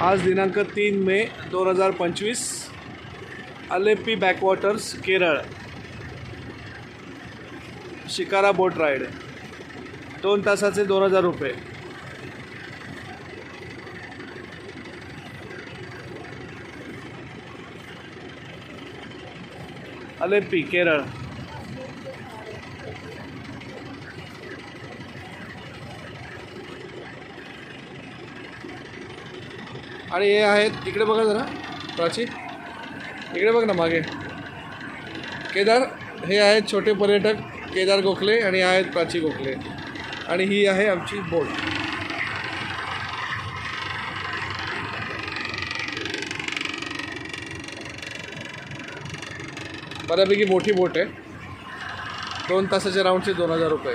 आज दिनांक तीन मे दोन हजार पंचवीस Alleppey backwaters Kerala shikara boat ride. दोन तासाचे दोन हजार रुपये. अलेप्पी केरळ आणि हे आहेत इकडे बघा जरा प्राची. इकडे बघ ना मागे. केदार हे आहेत छोटे पर्यटक केदार गोखले आणि आहेत प्राची गोखले. आणि ही आहे आमची बोट. बऱ्यापैकी मोठी बोट आहे. दोन तासाच्या राऊंडचे दोन हजार रुपये.